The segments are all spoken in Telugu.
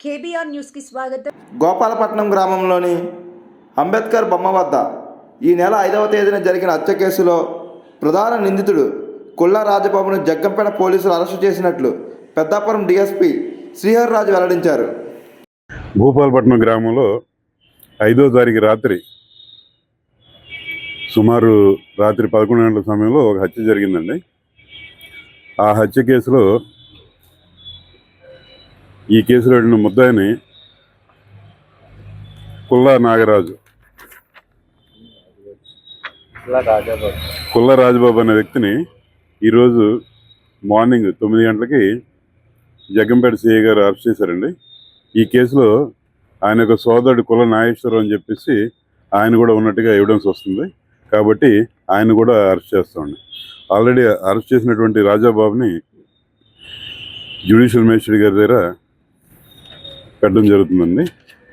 కేబీఆర్ స్వాగతం. గోపాలపట్నం గ్రామంలోని అంబేద్కర్ బొమ్మ వద్ద ఈ నెల ఐదవ తేదీన జరిగిన హత్య కేసులో ప్రధాన నిందితుడు కుల్లా రాజబాబును జగ్గంపేట పోలీసులు అరెస్టు చేసినట్లు పెద్దాపురం డీఎస్పీ శ్రీహర్రాజు వెల్లడించారు. భూపాలపట్నం గ్రామంలో ఐదో తారీఖు రాత్రి సుమారు రాత్రి పదకొండు గంటల సమయంలో ఒక హత్య జరిగిందండి. ఆ హత్య కేసులో ఈ కేసులో వెళ్ళిన ముద్దాయిని కుల్లా నాగరాజు. కుల్లా రాజబాబు. అనే వ్యక్తిని ఈరోజు మార్నింగ్ తొమ్మిది గంటలకి జగ్గంపేట సిఐ గారు అరెస్ట్ చేశారండి. ఈ కేసులో ఆయన యొక్క సోదరుడు కుల నాగేశ్వరం అని చెప్పేసి ఆయన కూడా ఉన్నట్టుగా ఎవిడెన్స్ వస్తుంది. కాబట్టి ఆయన కూడా అరెస్ట్ చేస్తామండి ఆల్రెడీ అరెస్ట్ చేసినటువంటి రాజాబాబుని జ్యుడిషియల్ మేజిస్ట్రేట్ గారి దగ్గర పెట్టడం జరుగుతుందండి.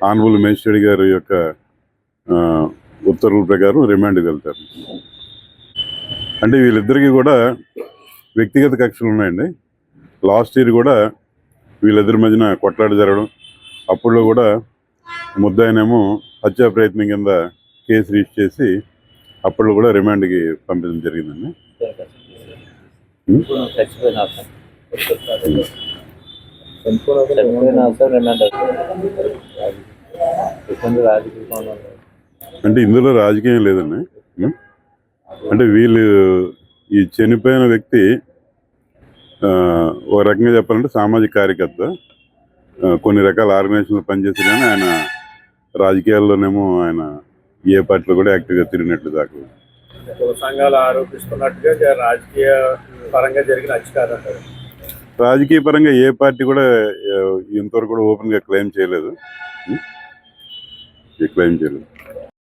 ఆనరబుల్ మేజిస్ట్రేట్ గారి యొక్క ఉత్తర్వుల ప్రకారం రిమాండ్కి వెళ్తారు. అంటే వీళ్ళిద్దరికీ కూడా వ్యక్తిగత కక్షలు ఉన్నాయండి. లాస్ట్ ఇయర్ కూడా వీళ్ళిద్దరి మధ్యన కొట్లాట జరగడం అప్పుడు కూడా ముద్దాయనేమో హత్యా ప్రయత్నం కింద కేసు రిజిస్టర్ చేసి అప్పుడు కూడా రిమాండ్కి పంపించడం జరిగిందండి. అంటే ఇందులో రాజకీయం లేదండి? అంటే వీళ్ళు ఈ చనిపోయిన వ్యక్తి ఆ, ఒక రకంగా చెప్పాలంటే సామాజిక కార్యకర్త. కొన్ని రకాల ఆర్గనైజేషన్లు పనిచేసి కానీ ఆయన రాజకీయాల్లోనేమో ఆయన ఏ పార్టీలో కూడా యాక్టివ్గా తిరిగినట్లు దాకా కుల సంఘాలు ఆరోపిస్తున్నట్టుగా రాజకీయ పరంగా జరిగిన అధికారం అంటారు. రాజకీయ పరంగా ఏ పార్టీ కూడా ఇంతవరకు కూడా ఓపెన్గా క్లెయిమ్ చేయలేదు? క్లెయిమ్ చేయలేదు.